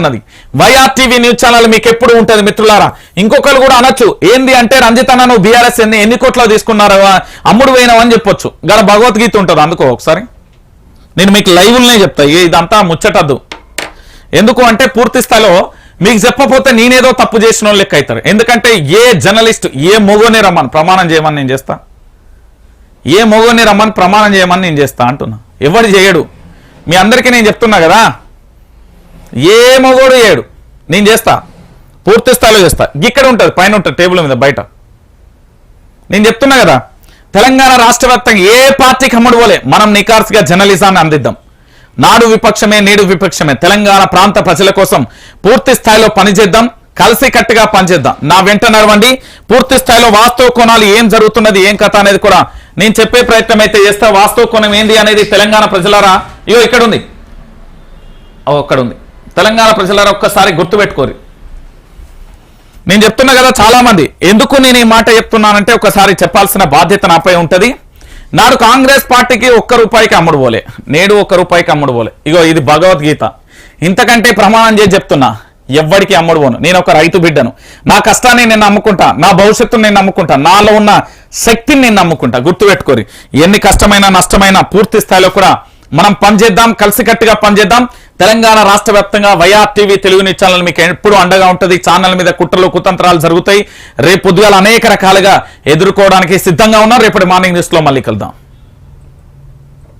ఉన్నది. YR TV news channel మీకు ఎప్పుడు ఉంటది మిత్రులారా? ఇంకొకరు కూడా అనొచ్చు. ఏంది అంటే రంజితన్న నువ్వు బీఆర్ఎస్ ఎన్ని ఎన్ని కోట్లో తీసుకున్నారు అమ్ముడు పోయినావు అని చెప్పొచ్చు. గల భగవద్గీత ఉంటుంది అందుకో ఒకసారి. నేను మీకు లైవ్లనే చెప్తా. ఇదంతా ముచ్చటద్దు. ఎందుకు అంటే పూర్తి స్థాయిలో మీకు చెప్పపోతే నేనేదో తప్పు చేసిన లెక్క అవుతారు ఎందుకంటే ఏ జర్నలిస్ట్ ఏ మొగోని రమ్మని ప్రమాణం చేయమని నేను చేస్తా. ఏ మొగోనే రమ్మని ప్రమాణం చేయమని నేను చేస్తా అంటున్నా. ఎవడు చేయడు. మీ అందరికీ నేను చెప్తున్నా కదా? ఏ మగోడు ఏడు. నేను చేస్తా. పూర్తి స్థాయిలో చేస్తా. ఇక్కడ ఉంటుంది పైన ఉంటుంది టేబుల్ మీద బయట. నేను చెప్తున్నా కదా తెలంగాణ రాష్ట్ర ఏ పార్టీకి అమ్ముడు పోలే. మనం నికార్స్గా జర్నలిజాన్ని అందిద్దాం. నాడు విపక్షమే నేడు విపక్షమే. తెలంగాణ ప్రాంత ప్రజల కోసం పూర్తి స్థాయిలో పనిచేద్దాం కలిసి కట్టుగా పనిచేద్దాం. నా వెంట నడవండి. పూర్తి స్థాయిలో వాస్తవ కోణాలు ఏం జరుగుతున్నది ఏం కథ అనేది కూడా నేను చెప్పే ప్రయత్నం అయితే చేస్తా. వాస్తవ కోణం ఏంది అనేది తెలంగాణ ప్రజలారా ఇగో ఇక్కడ ఉంది అక్కడ ఉంది తెలంగాణ ప్రజలారా ఒక్కసారి గుర్తుపెట్టుకోరు. నేను చెప్తున్నా కదా చాలా మంది ఎందుకు నేను ఈ మాట చెప్తున్నానంటే ఒకసారి చెప్పాల్సిన బాధ్యత నాపై ఉంటుంది. నాడు కాంగ్రెస్ పార్టీకి ఒక్క రూపాయికి అమ్ముడు పోలే. నేడు ఒక్క రూపాయికి అమ్ముడు పోలే. ఇగో ఇది భగవద్గీత. ఇంతకంటే ప్రమాణం చేసి చెప్తున్నా ఎవ్వడికి అమ్ముడు పోను. నేను ఒక రైతు బిడ్డను. నా కష్టాన్ని నేను నమ్ముకుంటా నా భవిష్యత్తును నేను నమ్ముకుంటా నాలో ఉన్న శక్తిని నేను నమ్ముకుంటా. గుర్తుపెట్టుకోరి. ఎన్ని కష్టమైన నష్టమైన పూర్తి స్థాయిలో కూడా మనం పనిచేద్దాం కలిసికట్టుగా పనిచేద్దాం. తెలంగాణ రాష్ట్ర వ్యాప్తంగా YR TV Telugu news channel మీకు ఎప్పుడు అండగా ఉంటుంది. ఛానల్ మీద కుట్రలు కుతంత్రాలు జరుగుతాయి. రేపు పొద్దుగాల అనేక రకాలుగా ఎదుర్కోవడానికి సిద్ధంగా ఉన్నారు. రేపటి మార్నింగ్ న్యూస్లో మళ్ళీ కలుద్దాం.